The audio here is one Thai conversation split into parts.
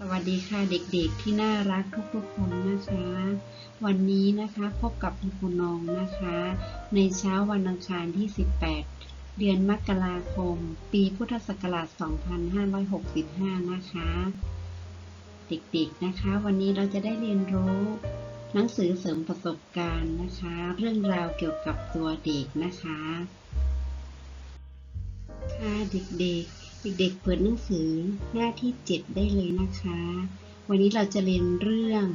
สวัสดีค่ะเด็กๆที่น่ารักทุกๆคนนะคะ วันนี้นะคะพบกับคุณครูนงนะคะ ในเช้าวันอังคารที่ 18 เดือนมกราคม ปีพุทธศักราช 2565 นะคะ เด็กๆนะคะ วันนี้เราจะได้เรียนรู้หนังสือเสริมประสบการณ์นะคะ เรื่องราวเกี่ยวกับตัวเด็กนะคะ ค่ะเด็กๆ เด็กๆเปิดหนังสือหน้าที่ 7 ได้เลยนะคะ วันนี้เราจะเรียนเรื่อง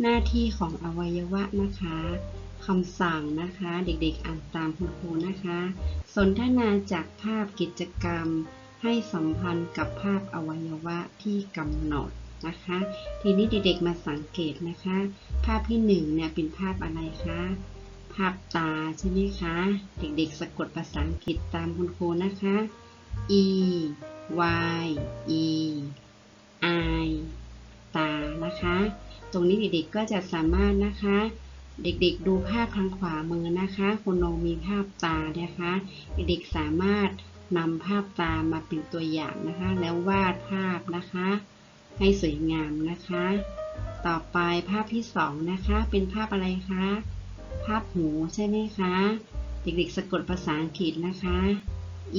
หน้าที่ของอวัยวะนะคะคำสั่งนะคะ เด็กๆอ่านตามคุณครูนะคะ สนทนาจากภาพกิจกรรม ให้สัมพันธ์กับภาพอวัยวะที่กำหนดนะคะ ทีนี้เด็กๆมาสังเกตนะคะ ภาพที่หนึ่งเนี่ยเป็นภาพอะไรคะ ภาพตาใช่ไหมคะ เด็กๆสะกดภาษาอังกฤษตามคุณครูนะคะ e y e i ตานะคะ ตรงนี้เด็กๆก็จะสามารถนะคะ เด็กๆดูภาพทางขวามือนะคะคุณโนมีภาพตานะคะ เด็กๆสามารถนำภาพตามาเป็นตัวอย่างนะคะ แล้ววาดภาพนะคะ ให้สวยงามนะคะ ต่อไปภาพที่สองนะคะ เป็นภาพอะไรคะ ภาพหูใช่ไหมคะ เด็กๆสะกดภาษาอังกฤษนะคะ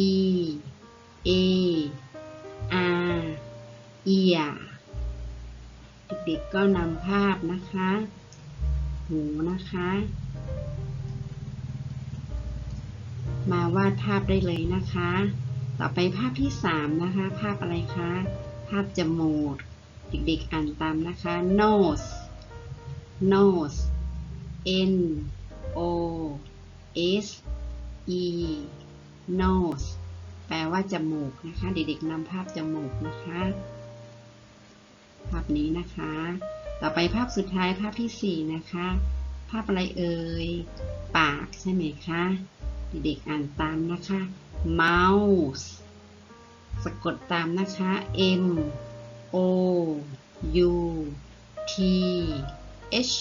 e a r ear เด็กๆก็นำภาพนะคะ หูนะคะ มาวาดภาพได้เลยนะคะ ต่อไปภาพที่สามนะคะ ภาพอะไรคะ ภาพจมูก เด็กๆอ่านตามนะคะ nose nose n o s e nose แปลว่าจมูกนะคะ เด็กๆนำภาพจมูกนะคะ ภาพนี้นะคะ ต่อไปภาพสุดท้ายภาพที่ 4 นะคะ ภาพอะไรเอ่ย ปากใช่ไหมคะ เด็กๆอ่านตามนะคะ mouse สะกดตามนะคะ m o u t h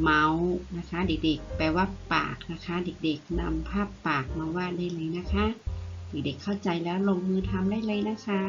เมาส์นะคะเด็กๆ แปลว่าปากนะคะ เด็กๆนำภาพปากมาวาดได้เลยนะคะ เด็กๆเข้าใจแล้วลงมือทำได้เลยนะคะ